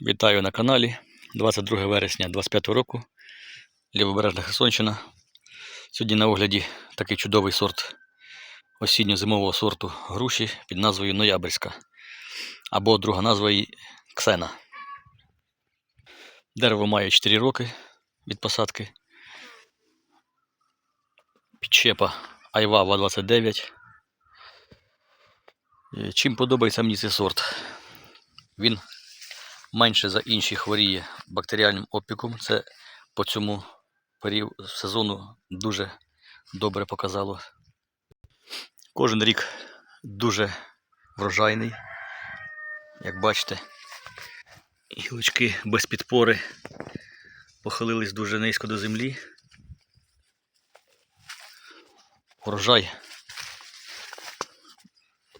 Вітаю на каналі 22 вересня 25 року. Лівобережна Херсонщина. Сьогодні на огляді такий чудовий сорт осінньо-зимового сорту груші під назвою Ноябрьська. Або друга назва її Ксена. Дерево має 4 роки від посадки. Підчепа Айвава 29. Е, Чим подобається мені цей сорт? Він менше за інші хворіє бактеріальним опіком. Це по цьому періоду сезону дуже добре показало. Кожен рік дуже врожайний. Як бачите, гілочки без підпори похилились дуже низько до землі. Врожай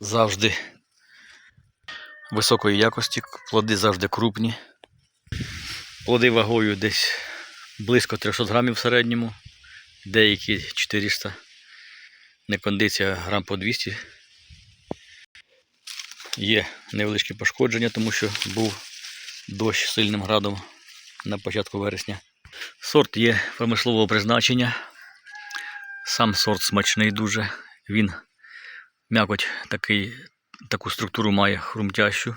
завжди високої якості, плоди завжди крупні. Плоди вагою десь близько 300 грамів в середньому, деякі 400, не кондиція грам по 200. Є невеличкі пошкодження, тому що був дощ сильним градом на початку вересня. Сорт є промислового призначення. Сам сорт смачний дуже. Він м'якоть такий, таку структуру має хрумтящу.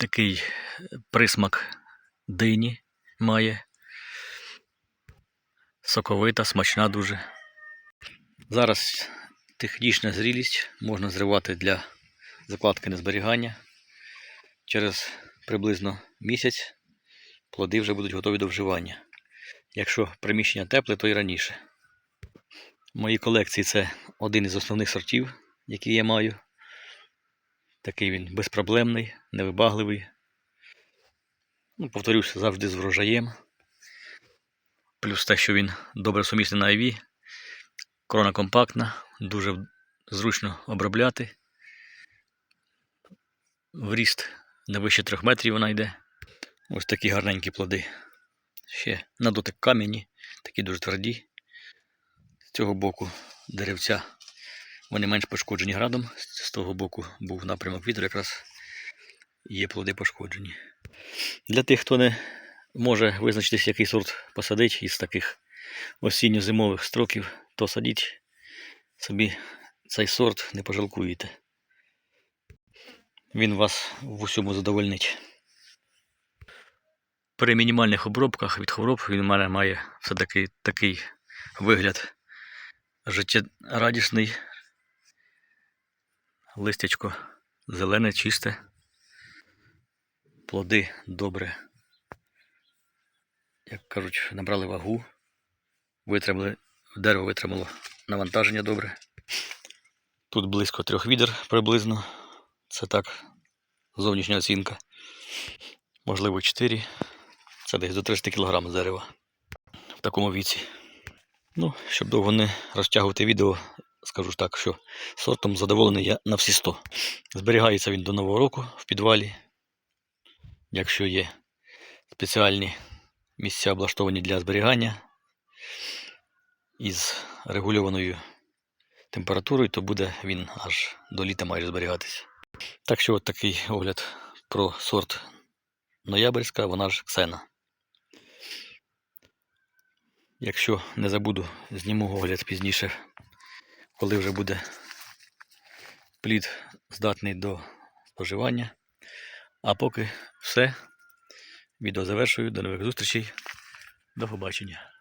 Такий присмак дині має. Соковита, смачна дуже. Зараз технічна зрілість можна зривати для закладки на зберігання. Через приблизно місяць плоди вже будуть готові до вживання. Якщо приміщення тепле, то і раніше. В моїй колекції це один із основних сортів, які я маю. Такий він безпроблемний, невибагливий. Ну, повторюся, завжди з врожаєм. Плюс те, що він добре сумісний на IV. Корона компактна, дуже зручно обробляти. В ріст не вище 3 метрів вона йде. Ось такі гарненькі плоди. Ще на дотик кам'яні, такі дуже тверді. З цього боку деревця вони менш пошкоджені градом. З того боку був напрямок вітру, якраз є плоди пошкоджені. Для тих, хто не може визначитись, який сорт посадити із таких осінньо-зимових строків, то садіть собі цей сорт, не пожалкуєте. Він вас в усьому задовольнить. При мінімальних обробках від хвороб він має все-таки такий вигляд життєрадісний. Листячко зелене, чисте. Плоди добре, як кажуть, набрали вагу, витримали, дерево витримало навантаження добре. Тут близько трьох відер приблизно. Це так, зовнішня оцінка. Можливо, 4. Це десь до 300 кг дерева в такому віці. Ну, щоб довго не розтягувати відео, скажу так, що сортом задоволений я на всі 100. Зберігається він до Нового року в підвалі. Якщо є спеціальні місця облаштовані для зберігання із регульованою температурою, то буде він аж до літа майже зберігатися. Так що от такий огляд про сорт Ноябрьська, вона ж Ксена. Якщо не забуду, зніму огляд пізніше, коли вже буде плід здатний до споживання. А поки все. Відео завершую. До нових зустрічей. До побачення.